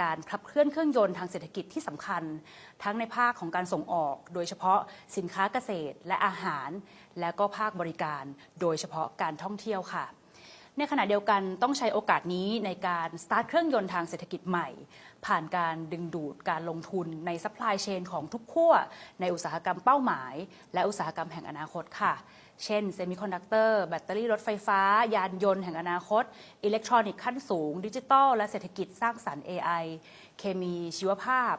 การขับเคลื่อนเครื่องยนต์ทางเศรษฐกิจที่สำคัญ ทั้งในภาคของการส่งออก โดยเฉพาะสินค้าเกษตรและอาหาร และก็ภาคบริการ โดยเฉพาะการท่องเที่ยวค่ะ ในขณะเดียวกันต้องใช้โอกาสนี้ในการสตาร์ทเครื่องยนต์ทางเศรษฐกิจใหม่ ผ่านการดึงดูดการลงทุนในซัพพลายเชนของทุกขั้วในอุตสาหกรรมเป้าหมาย และอุตสาหกรรมแห่งอนาคตค่ะ เช่นเซมิคอนดักเตอร์แบตเตอรี่รถไฟฟ้า ยานยนต์แห่งอนาคต อิเล็กทรอนิกส์ขั้นสูง ดิจิทัลและเศรษฐกิจสร้างสรรค์ AI เคมีชีวภาพ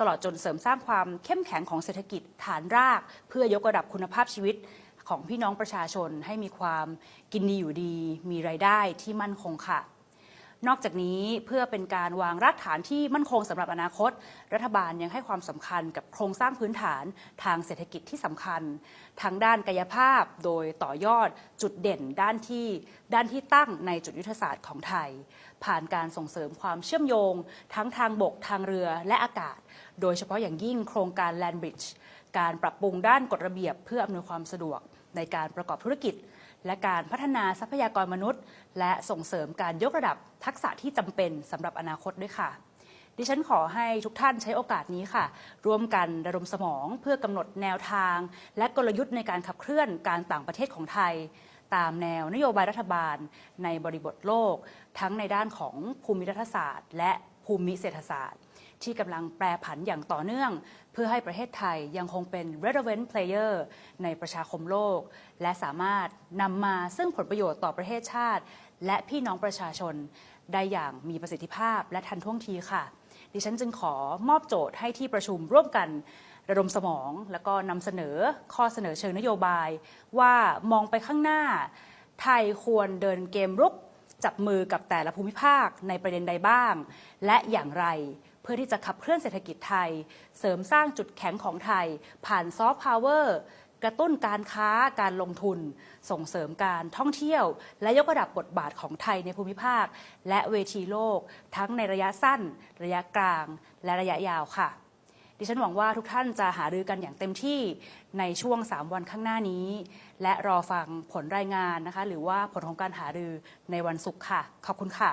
ตลอดจนเสริมสร้างความเข้มแข็งของเศรษฐกิจฐานราก เพื่อยกระดับคุณภาพชีวิต ของพี่น้องประชาชนให้มีความกินดีอยู่ดี มีรายได้ที่มั่นคงค่ะ นอกจากนี้เพื่อเป็นการวางรากฐานที่มั่นคงสำหรับอนาคต รัฐบาลยังให้ความสำคัญกับโครงสร้างพื้นฐานทางเศรษฐกิจที่สำคัญทั้งด้านกายภาพโดยต่อยอดจุดเด่นด้านที่ด้านที่ตั้งในจุดยุทธศาสตร์ของไทย ผ่านการส่งเสริมความเชื่อมโยง ทั้งทางบกทางเรือและอากาศ โดยเฉพาะอย่างยิ่งโครงการ Land Bridge การปรับปรุงด้านกฎระเบียบเพื่ออำนวยความสะดวก ในการประกอบธุรกิจ และการพัฒนาทรัพยากรมนุษย์ และส่งเสริมการยกระดับทักษะที่จำเป็นสำหรับอนาคตด้วยค่ะ ดิฉันขอให้ทุกท่านใช้โอกาสนี้ค่ะ ร่วมกันระดมสมองเพื่อกำหนดแนวทาง และกลยุทธ์ในการขับเคลื่อนการต่างประเทศของไทย ตามแนวนโยบายรัฐบาล ในบริบทโลก ทั้งในด้านของภูมิรัฐศาสตร์ และ ภูมิเศรษฐศาสตร์ ที่กำลังแปรผันอย่างต่อเนื่อง เพื่อให้ประเทศไทยยังคงเป็น relevant player ในประชาคมโลก และสามารถนำมาซึ่งผลประโยชน์ต่อประเทศชาติ และพี่น้องประชาชน ได้อย่างมีประสิทธิภาพและทันท่วงทีค่ะ ดิฉันจึงขอมอบโจทย์ให้ที่ประชุมร่วมกันระดมสมองแล้วก็นำเสนอข้อเสนอเชิงนโยบาย ว่ามองไปข้างหน้า ไทยควรเดินเกมรุก จับมือกับแต่ละภูมิภาคในประเด็นใดบ้าง และอย่างไรเพื่อที่จะขับเคลื่อนเศรษฐกิจไทย เสริมสร้างจุดแข็งของไทย ผ่านซอฟต์พาวเวอร์กระตุ้นการค้าการลงทุน ส่งเสริมการท่องเที่ยว และยกระดับบทบาทของไทยในภูมิภาค และเวทีโลก ทั้งในระยะสั้น ระยะกลาง และระยะยาวค่ะ ดิฉันหวังว่าทุกท่านจะหารือกันอย่างเต็มที่ในช่วง 3 วันข้างหน้านี้ และรอฟังผลรายงานนะคะ หรือว่าผลของการหารือในวันศุกร์ค่ะ ขอบคุณค่ะ